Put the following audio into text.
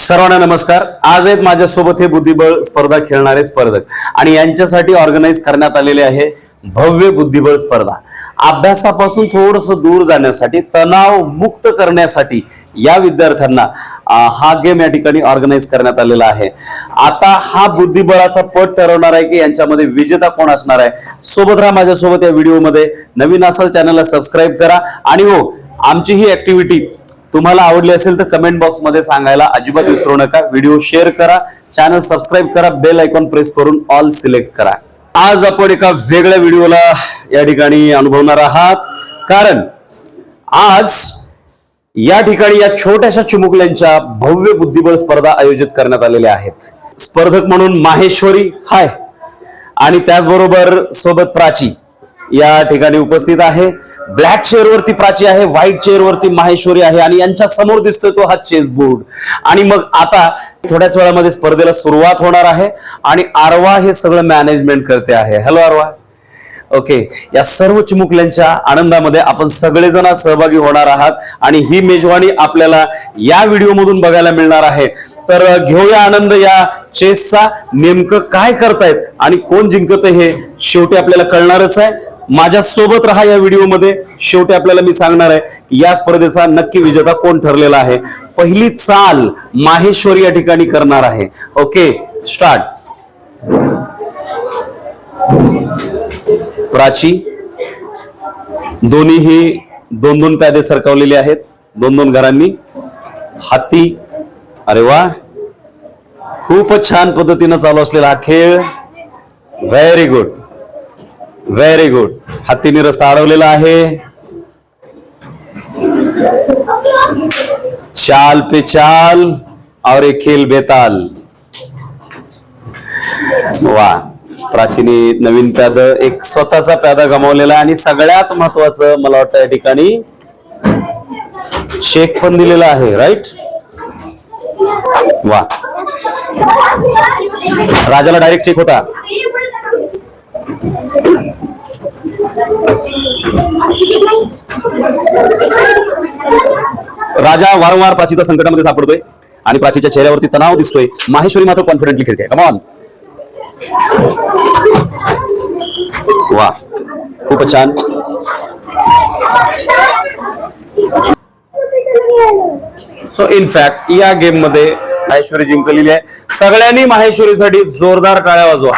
सर्वांना नमस्कार. आज आहेत माझ्यासोबत हे बुद्धिबळ स्पर्धा खेळणारे स्पर्धक आणि यांच्यासाठी ऑर्गनाईज करण्यात आलेले आहे भव्य बुद्धिबळ स्पर्धा. अभ्यासापासून थोडस दूर जाण्यासाठी तणाव मुक्त करण्यासाठी या विद्यार्थ्यांना हा गेम या ठिकाणी ऑर्गनाईज करण्यात आलेला आहे. आता हा बुद्धिबळाचा पट ठरवणार आहे की यांच्यामध्ये विजेता कोण असणार आहे? सोबत राहा माझ्यासोबत या व्हिडिओमध्ये नवीन असाल चॅनलला सबस्क्राईब करा. आणि हो आमची ही ऍक्टिव्हिटी तुम्हाला आवडली असेल तर कमेंट बॉक्समध्ये सांगायला अजिबात विसरू नका. व्हिडिओ शेअर करा. चॅनल सबस्क्राईब करा. बेल आयकॉन प्रेस करून ऑल सिलेक्ट करा. आज आपण एका वेगळ्या व्हिडिओला या ठिकाणी अनुभवणार आहात. कारण आज या ठिकाणी या छोट्याशा चिमुकल्यांच्या भव्य बुद्धिबळ स्पर्धा आयोजित करण्यात आलेल्या आहेत. स्पर्धक म्हणून माहेश्वरी हाय. आणि त्याचबरोबर सोबत प्राची. या ठिकाणी उपस्थित आहे. ब्लॅक चेअर वरती प्राची आहे व्हाईट चेअर वरती माहेश्वरी आहे आणि यांच्या समोर दिसतोय तो हा चेस बोर्ड आणि मग आता थोड्याच वेळामध्ये स्पर्धेला सुरुवात होणार आहे आणि आरवा हे सगळं मॅनेजमेंट करते आहे. हॅलो आरवा. ओके या सर्व चिमुकल्यांच्या आनंदामध्ये आपण सगळेजण सहभागी होणार आहात आणि ही मेजवानी आपल्याला या व्हिडिओ मधून बघायला मिळणार आहे. तर घेऊया आनंद या चेसचा नेमकं काय करतायत आणि कोण जिंकत हे शेवटी आपल्याला कळणारच आहे. माझ्या सोबत राहा या व्हिडिओमध्ये. शेवटी आपल्याला मी सांगणार आहे की या स्पर्धेचा नक्की विजेता कोण ठरलेला आहे? पहिली चाल माहेश्वरी या ठिकाणी करणार आहे. Okay start. प्राची दोन्हीही दोन दोन प्यादे सरकावलेले आहेत. दोन दोन घरांनी. हाती अरे वा. खूपच छान पद्धतीनं चालू असलेला हा खेळ. व्हेरी गुड व्हेरी गुड हत्तीने रस्ता अडवलेला आहे. चाल पे चाल और एक खेल बेताल. वा. प्राचीनी नवीन प्याद एक स्वतःचा प्यादा गमावलेला आणि सगळ्यात महत्वाचं मला वाटतं या ठिकाणी चेक पण दिलेला आहे राईट वा. राजाला डायरेक्ट चेक होता. राजा वारंवार प्राचीचा संकटामध्ये सापडतोय आणि प्राचीच्या चेहऱ्यावरती तणाव दिसतोय. माहेश्वरी मात्र कॉन्फिडेंटली खेळते. कमान वा खूपच छान. सो इनफॅक्ट या गेममध्ये माहेश्वरी जिंकलेली आहे. सगळ्यांनी माहेश्वरीसाठी जोरदार टाळ्या वाजवा.